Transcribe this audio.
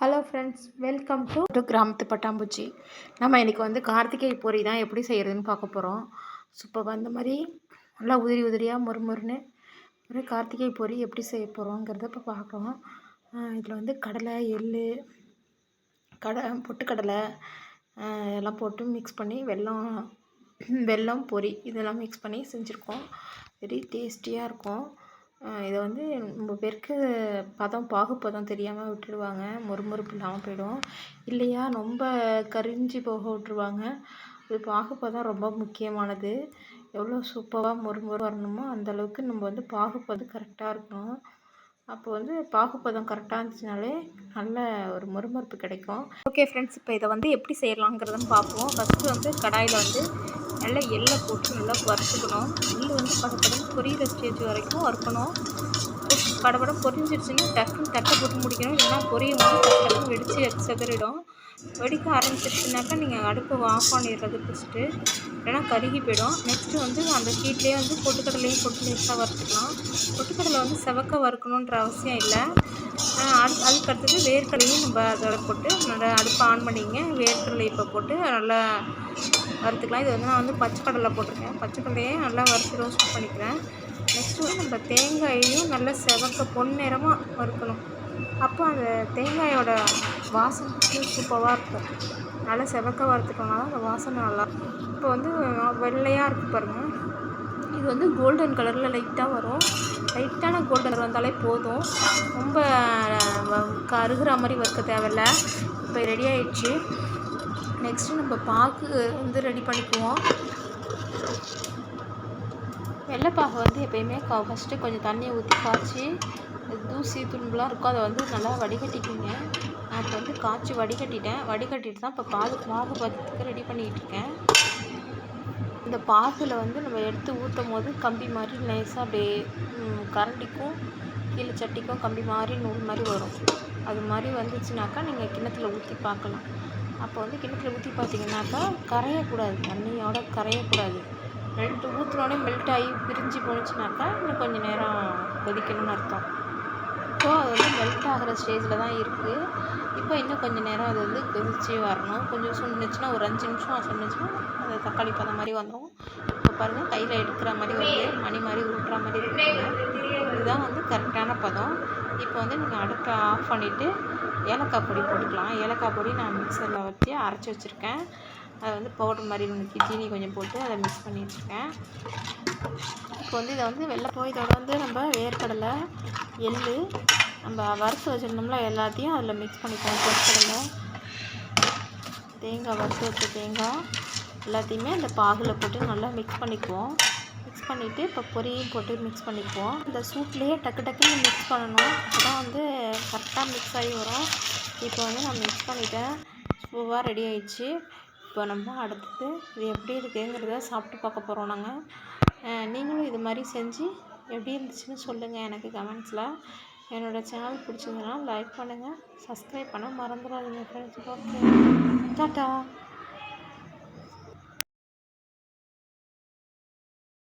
Hello friends welcome to to கிராமத்து பட்டாம்பூச்சி நம்ம இன்றைக்கி வந்து கார்த்திகை பொரி தான் எப்படி செய்கிறதுன்னு பார்க்க போகிறோம் சூப்பர் அந்த மாதிரி நல்லா உதிரி உதிரியாக மொறுமொறுன்னு ஒரு கார்த்திகை பொரி எப்படி செய்ய போகிறோங்கிறத இப்போ பார்க்குறோம். இதில் வந்து கடலை எள் கடை பொட்டுக்கடலை எல்லாம் போட்டு மிக்ஸ் பண்ணி வெல்லம் வெல்லம் பொரி இதெல்லாம் மிக்ஸ் பண்ணி செஞ்சுருக்கோம். வெரி டேஸ்டியாக இருக்கும். இதை வந்து ரொம்ப பேருக்கு பதம் பாகுப்பதம் தெரியாமல் விட்டுடுவாங்க. மொறுமொறுப்பு இல்லாமல் போயிடும். இல்லையா? ரொம்ப கரிஞ்சு போக விட்ருவாங்க இது பாகுப்பதம் ரொம்ப முக்கியமானது. எவ்வளோ சூப்பராக மொறுமொறு வரணுமோ அந்தளவுக்கு நம்ம வந்து பாகுப்பதம் கரெக்டாக இருக்கணும். அப்போ வந்து பாகுப்பதம் கரெக்டாக இருந்துச்சுனாலே நல்ல ஒரு மொறுமொறுப்பு கிடைக்கும். Okay friends. இப்போ இதை வந்து எப்படி செய்யலாங்கிறதுன்னு பார்ப்போம். ஃபஸ்ட்டு வந்து கடாயில் வந்து நல்லா எள்ளை போட்டு நல்லா வறுத்துக்கணும். எள் வந்து படப்படம் பொரியிற ஸ்டேஜ் வரைக்கும் வறுக்கணும். படப்படம் பொரிஞ்சிருச்சுன்னா டக்குன்னு தட்டை போட்டு முடிக்கணும். இல்லைன்னா பொரியும் போது டக்குன்னு வெடித்து செதறிடும். வெடிக்க ஆரம்பிச்சிருச்சுனாக்கா நீங்கள் அடுப்பை ஆஃப் பண்ணிடுறது ஃபஸ்ட்டு இல்லைன்னா கருகி போயிடும். நெக்ஸ்ட்டு வந்து அந்த ஹீட்லேயே வந்து பொட்டுக்கடலையும் போட்டு லேசாக வறுத்துக்கலாம். பொட்டுக்கடலை வந்து செவக்க வறுக்கணுன்ற அவசியம் இல்லை. அது அதுக்கு அடுத்தது வேர்க்கடலையும் நம்ம அதோட போட்டு நல்லா அடுப்பை ஆன் பண்ணிங்க. வேர்க்கடலை இப்போ போட்டு நல்லா வறுத்துக்கலாம் இது வந்து நான் வந்து பச்சை கடலை போட்டிருக்கேன். பச்சை கடலையே நல்லா வறுத்து ரோஸ்ட் பண்ணிக்கிறேன். நெக்ஸ்ட்டு வந்து நம்ம தேங்காயையும் நல்லா செவக்க பொன்னிறமாக வறுக்கணும். அப்போ அந்த தேங்காயோட வாசனை சூப்பராக இருக்கும். நல்லா செவக்க வறுத்துட்டோம்னா அந்த வாசனை நல்லா இப்போ வந்து வெள்ளையாக இருக்குது பாருங்கள் இது வந்து கோல்டன் கலரில் லைட்டாக வரும். லைட்டான கோல்டன் கலர் வந்தாலே போதும். ரொம்ப கருகிற மாதிரி வறுக்க தேவையில்ல. இப்போ ரெடி ஆயிடுச்சு. நெக்ஸ்ட்டு நம்ம பாக்கு வந்து ரெடி பண்ணிக்குவோம். வெள்ளைப்பாகு வந்து எப்பயுமே ஃபஸ்ட்டு கொஞ்சம் தண்ணியை ஊற்றி காய்ச்சி தூசி துன்புலாம் இருக்கும் அதை வந்து நல்லா வடிகட்டிக்குங்க. நான் இப்போ வந்து காய்ச்சி வடிகட்டிட்டேன். வடிகட்டிட்டு தான் இப்போ பாகு பாகு பதத்துக்கு ரெடி பண்ணிக்கிட்டு இருக்கேன். இந்த பாகில் வந்து நம்ம எடுத்து ஊற்றும் போது கம்பி மாதிரி நைஸாக அப்படியே கரண்டிக்கும் கீழே சட்டிக்கும் கம்பி மாதிரி நூல் மாதிரி வரும். அது மாதிரி வந்துச்சுனாக்கா நீங்கள் கிணத்துல ஊற்றி பார்க்கலாம். அப்போ வந்து கிணத்துல ஊற்றி பார்த்தீங்கன்னாக்கா கரையக்கூடாது. தண்ணியோட கரையக்கூடாது. மெல்ட்டு ஊற்றுனோடனே மெல்ட் ஆகி பிரிஞ்சு போணுச்சுனாக்கா இன்னும் கொஞ்சம் நேரம் கொதிக்கணும்னு அர்த்தம். ஸோ அது வந்து மெல்ட் ஆகிற ஸ்டேஜில் தான் இருக்குது இப்போ இன்னும் கொஞ்சம் நேரம் அது வந்து கொதிச்சு வரணும். கொஞ்சம் சுண்டுச்சுன்னா ஒரு அஞ்சு நிமிஷம் சுண்டுச்சுன்னா அது தக்காளி பதம் மாதிரி வந்துடும். இப்போ பாருங்கள் கையில் எடுக்கிற மாதிரி வந்து மணி மாதிரி உருட்டுற மாதிரி இருக்குது இதுதான் வந்து கரெக்டான பதம். இப்போ வந்து நீங்கள் அடுப்பை ஆஃப் பண்ணிவிட்டு ஏலக்காய் பொடி போட்டுக்கலாம். ஏலக்காய் பொடி நான் மிக்சரில் வச்சு அரைச்சி வச்சுருக்கேன். அதை வந்து பவுடர் மாதிரி நுணுக்கி சீனி கொஞ்சம் போட்டு அதை மிக்ஸ் பண்ணிட்டுருக்கேன். இப்போ வந்து இதை வந்து வெள்ளைப்போ இதோட வந்து நம்ம வேர்க்கடலை எள் நம்ம வறுத்து வச்சுருந்தோம்ல எல்லாத்தையும் அதில் மிக்ஸ் பண்ணிக்குவோம் பொருட்கடலை தேங்காய் வறுத்து வச்ச தேங்காய் எல்லாத்தையுமே அந்த பாகில் போட்டு நல்லா மிக்ஸ் பண்ணிக்குவோம். மிக்ஸ் பண்ணிவிட்டு இப்போ பொரியும் போட்டு மிக்ஸ் பண்ணிக்குவோம். இந்த சூட்லேயே டக்கு டக்குன்னு மிக்ஸ் பண்ணணும். அப்போ தான் வந்து கரெக்டாக மிக்ஸ் ஆகி வரும். இப்போ வந்து நான் மிக்ஸ் பண்ணிவிட்டேன் ஸ்பூவாக ரெடி ஆயிடுச்சு. இப்போ நம்ம அடுத்தது இது எப்படி இருக்குங்கிறத சாப்பிட்டு பார்க்க போகிறோம் நாங்கள் நீங்களும் இது மாதிரி செஞ்சு எப்படி இருந்துச்சுன்னு சொல்லுங்கள் எனக்கு கமெண்ட்ஸில். என்னோடய சேனல் பிடிச்சதுன்னா லைக் பண்ணுங்கள் சப்ஸ்கிரைப் பண்ண மறந்துடாதீங்க ஃப்ரெண்ட்ஸ் ஓகே. டாட்டா.